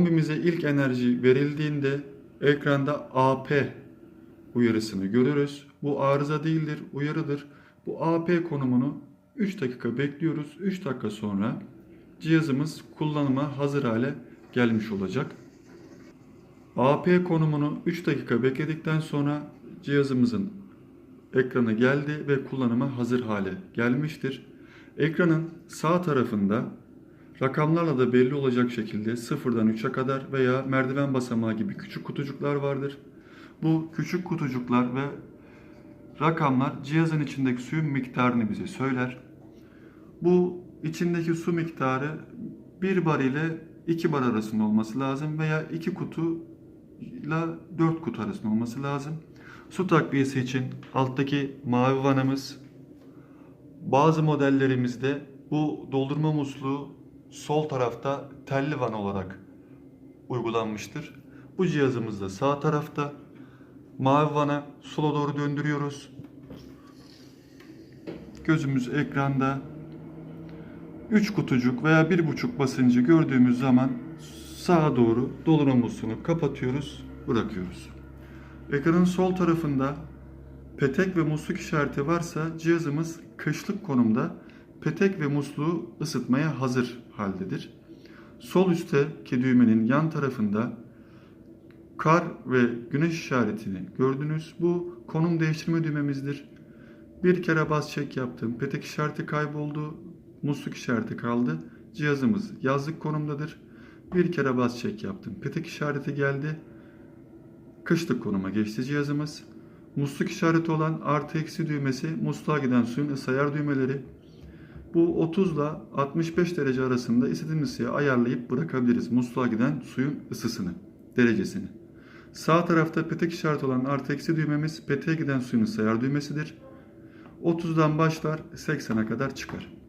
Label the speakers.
Speaker 1: Kombimize ilk enerji verildiğinde ekranda AP uyarısını görürüz. Bu arıza değildir, uyarıdır. Bu AP konumunu 3 dakika bekliyoruz. 3 dakika sonra cihazımız kullanıma hazır hale gelmiş olacak. AP konumunu 3 dakika bekledikten sonra cihazımızın ekranı geldi ve kullanıma hazır hale gelmiştir. Ekranın sağ tarafında rakamlarla da belli olacak şekilde 0'dan 3'e kadar veya merdiven basamağı gibi küçük kutucuklar vardır. Bu küçük kutucuklar ve rakamlar cihazın içindeki suyun miktarını bize söyler. Bu içindeki su miktarı 1 bar ile 2 bar arasında olması lazım veya 2 kutu ile 4 kutu arasında olması lazım. Su takviyesi için alttaki mavi vanamız bazı modellerimizde bu doldurma musluğu sol tarafta telli van olarak uygulanmıştır. Bu cihazımız da sağ tarafta. Mavi vana sola doğru döndürüyoruz. Gözümüz ekranda. 3 kutucuk veya 1,5 basıncı gördüğümüz zaman sağa doğru doldurma musluğunu kapatıyoruz, bırakıyoruz. Ekranın sol tarafında petek ve musluk işareti varsa cihazımız kışlık konumda petek ve musluğu ısıtmaya hazır haldedir. Sol üstteki düğmenin yan tarafında kar ve güneş işaretini gördünüz. Bu konum değiştirme düğmemizdir. Bir kere bas çek yaptım. Petek işareti kayboldu. Musluk işareti kaldı. Cihazımız yazlık konumdadır. Bir kere bas çek yaptım. Petek işareti geldi. Kışlık konuma geçti cihazımız. Musluk işareti olan artı eksi düğmesi musluğa giden suyun ısı ayar düğmeleri. Bu 30 ile 65 derece arasında istediğimiz ısıya ayarlayıp bırakabiliriz musluğa giden suyun ısısını, derecesini. Sağ tarafta petek işareti olan artı eksi düğmemiz peteğe giden suyun ısı ayar düğmesidir. 30'dan başlar 80'e kadar çıkar.